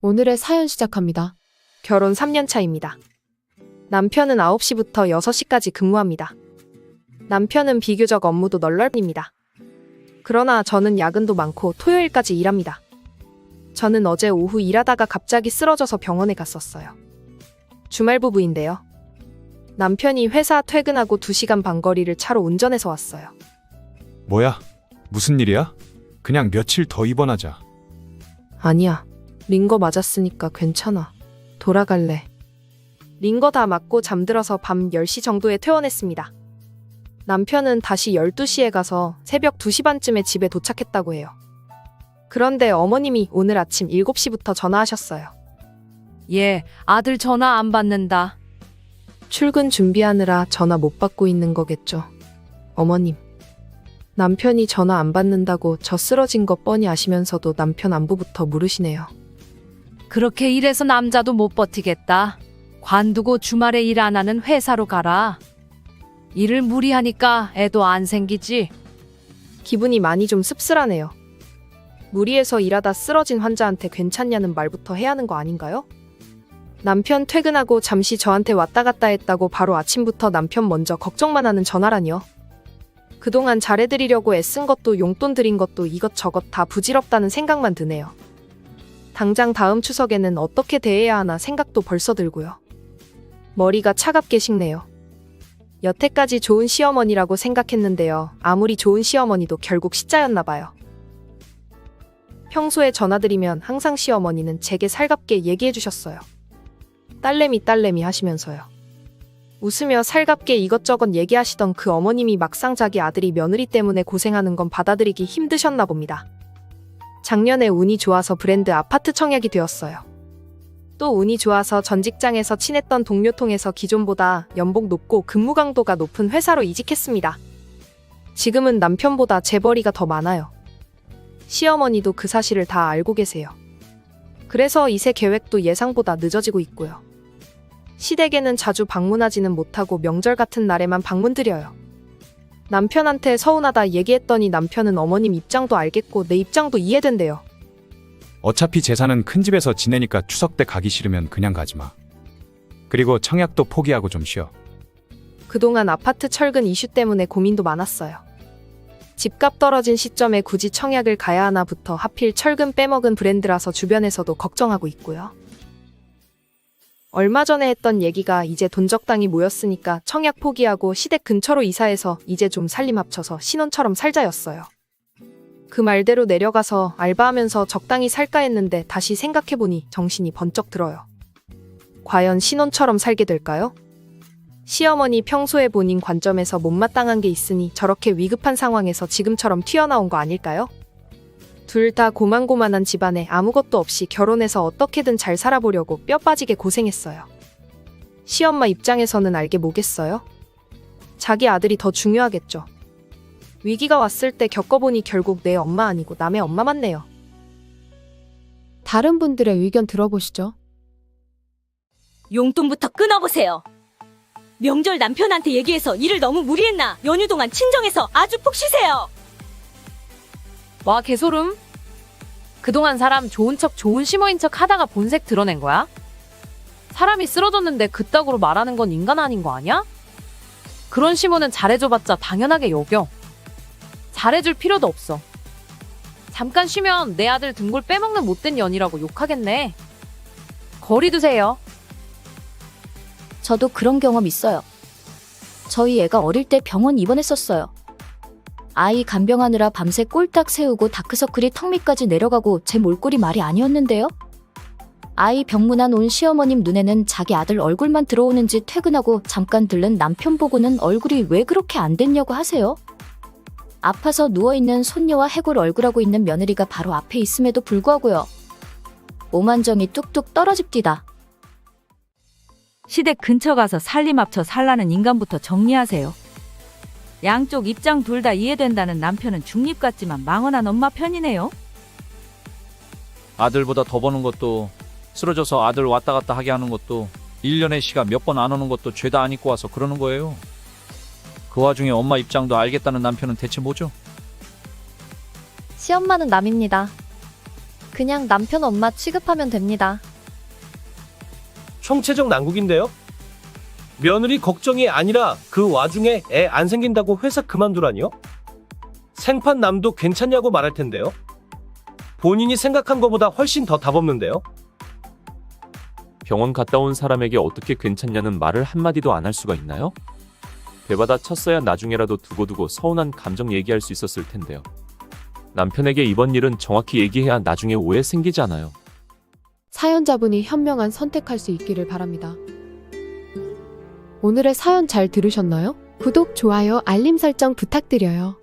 오늘의 사연 시작합니다. 결혼 3년 차입니다. 남편은 9시부터 6시까지 근무합니다. 남편은 비교적 업무도 널널입니다. 그러나 저는 야근도 많고 토요일까지 일합니다. 저는 어제 오후 일하다가 갑자기 쓰러져서 병원에 갔었어요. 주말 부부인데요. 남편이 회사 퇴근하고 2시간 반 거리를 차로 운전해서 왔어요. 뭐야? 무슨 일이야? 그냥 며칠 더 입원하자. 아니야. 링거 맞았으니까 괜찮아. 돌아갈래. 링거 다 맞고 잠들어서 밤 10시 정도에 퇴원했습니다. 남편은 다시 12시에 가서 새벽 2시 반쯤에 집에 도착했다고 해요. 그런데 어머님이 오늘 아침 7시부터 전화하셨어요. 예, 아들 전화 안 받는다. 출근 준비하느라 전화 못 받고 있는 거겠죠. 어머님. 남편이 전화 안 받는다고 저 쓰러진 거 뻔히 아시면서도 남편 안부부터 물으시네요. 그렇게 일해서 남자도 못 버티겠다. 관두고 주말에 일 안 하는 회사로 가라. 일을 무리하니까 애도 안 생기지. 기분이 많이 좀 씁쓸하네요. 무리해서 일하다 쓰러진 환자한테 괜찮냐는 말부터 해야 하는 거 아닌가요? 남편 퇴근하고 잠시 저한테 왔다 갔다 했다고 바로 아침부터 남편 먼저 걱정만 하는 전화라니요. 그동안 잘해드리려고 애쓴 것도 용돈 드린 것도 이것저것 다 부질없다는 생각만 드네요. 당장 다음 추석에는 어떻게 대해야 하나 생각도 벌써 들고요. 머리가 차갑게 식네요. 여태까지 좋은 시어머니라고 생각했는데요. 아무리 좋은 시어머니도 결국 시자였나 봐요. 평소에 전화드리면 항상 시어머니는 제게 살갑게 얘기해 주셨어요. 딸내미 딸내미 하시면서요. 웃으며 살갑게 이것저것 얘기하시던 그 어머님이 막상 자기 아들이 며느리 때문에 고생하는 건 받아들이기 힘드셨나 봅니다. 작년에 운이 좋아서 브랜드 아파트 청약이 되었어요. 또 운이 좋아서 전 직장에서 친했던 동료 통해서 기존보다 연봉 높고 근무 강도가 높은 회사로 이직했습니다. 지금은 남편보다 재벌이가 더 많아요. 시어머니도 그 사실을 다 알고 계세요. 그래서 이세 계획도 예상보다 늦어지고 있고요. 시댁에는 자주 방문하지는 못하고 명절 같은 날에만 방문 드려요. 남편한테 서운하다 얘기했더니 남편은 어머님 입장도 알겠고 내 입장도 이해된대요. 어차피 재산은 큰 집에서 지내니까 추석 때 가기 싫으면 그냥 가지 마. 그리고 청약도 포기하고 좀 쉬어. 그동안 아파트 철근 이슈 때문에 고민도 많았어요. 집값 떨어진 시점에 굳이 청약을 가야 하나부터 하필 철근 빼먹은 브랜드라서 주변에서도 걱정하고 있고요. 얼마 전에 했던 얘기가 이제 돈 적당히 모였으니까 청약 포기하고 시댁 근처로 이사해서 이제 좀 살림 합쳐서 신혼처럼 살자였어요. 그 말대로 내려가서 알바하면서 적당히 살까 했는데 다시 생각해보니 정신이 번쩍 들어요. 과연 신혼처럼 살게 될까요? 시어머니 평소에 본인 관점에서 못마땅한 게 있으니 저렇게 위급한 상황에서 지금처럼 튀어나온 거 아닐까요? 둘 다 고만고만한 집안에 아무것도 없이 결혼해서 어떻게든 잘 살아보려고 뼈 빠지게 고생했어요. 시엄마 입장에서는 알게 뭐겠어요? 자기 아들이 더 중요하겠죠. 위기가 왔을 때 겪어보니 결국 내 엄마 아니고 남의 엄마 맞네요. 다른 분들의 의견 들어보시죠. 용돈부터 끊어보세요. 명절 남편한테 얘기해서 일을 너무 무리했나? 연휴 동안 친정에서 아주 푹 쉬세요. 와, 개소름. 그동안 사람 좋은 척 좋은 시모인 척 하다가 본색 드러낸 거야? 사람이 쓰러졌는데 그따구로 말하는 건 인간 아닌 거 아니야? 그런 시모는 잘해줘봤자 당연하게 여겨. 잘해줄 필요도 없어. 잠깐 쉬면 내 아들 등골 빼먹는 못된 년이라고 욕하겠네. 거리 두세요. 저도 그런 경험 있어요. 저희 애가 어릴 때 병원 입원했었어요. 아이 간병하느라 밤새 꼴딱 세우고 다크서클이 턱 밑까지 내려가고 제 몰골이 말이 아니었는데요. 아이 병문안 온 시어머님 눈에는 자기 아들 얼굴만 들어오는지 퇴근하고 잠깐 들른 남편 보고는 얼굴이 왜 그렇게 안 됐냐고 하세요. 아파서 누워있는 손녀와 해골 얼굴하고 있는 며느리가 바로 앞에 있음에도 불구하고요. 오만정이 뚝뚝 떨어집디다. 시댁 근처 가서 살림 합쳐 살라는 인간부터 정리하세요. 양쪽 입장 둘 다 이해된다는 남편은 중립 같지만 망언한 엄마 편이네요. 아들보다 더 버는 것도 쓰러져서 아들 왔다 갔다 하게 하는 것도 1년에 시가 몇번 안 오는 것도 죄다 안 입고 와서 그러는 거예요. 그 와중에 엄마 입장도 알겠다는 남편은 대체 뭐죠? 시엄마는 남입니다. 그냥 남편 엄마 취급하면 됩니다. 총체적 난국인데요? 며느리 걱정이 아니라 그 와중에 애 안 생긴다고 회사 그만두라니요? 생판 남도 괜찮냐고 말할 텐데요? 본인이 생각한 것보다 훨씬 더 답 없는데요? 병원 갔다 온 사람에게 어떻게 괜찮냐는 말을 한마디도 안 할 수가 있나요? 대받아 쳤어야 나중에라도 두고두고 서운한 감정 얘기할 수 있었을 텐데요. 남편에게 이번 일은 정확히 얘기해야 나중에 오해 생기지 않아요. 사연자분이 현명한 선택할 수 있기를 바랍니다. 오늘의 사연 잘 들으셨나요? 구독, 좋아요, 알림 설정 부탁드려요.